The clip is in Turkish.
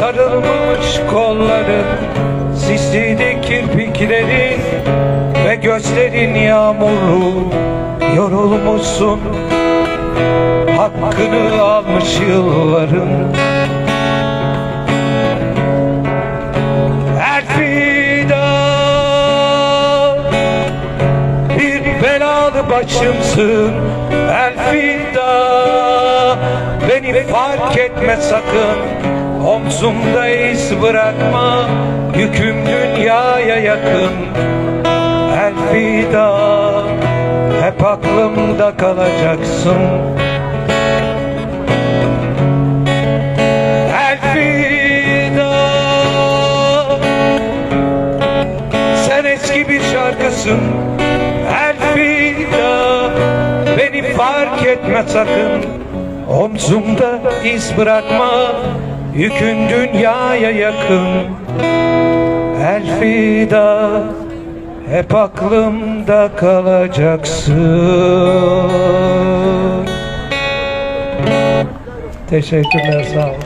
sarılmış kolların Sisliğinde kirpiklerin ve gözlerin yağmurlu Yorulmuşsun. Hakkını almış yılların. Başımsın. Elfida Beni fark etme sakın Omzumda iz bırakma Yüküm dünyaya yakın. Elfida Hep aklımda kalacaksın. Elfida sen eski bir şarkısın. Elfida Beni fark etme sakın. Omzumda iz bırakma Yükün dünyaya yakın. Elfida Hep aklımda kalacaksın. Teşekkürler sağ olun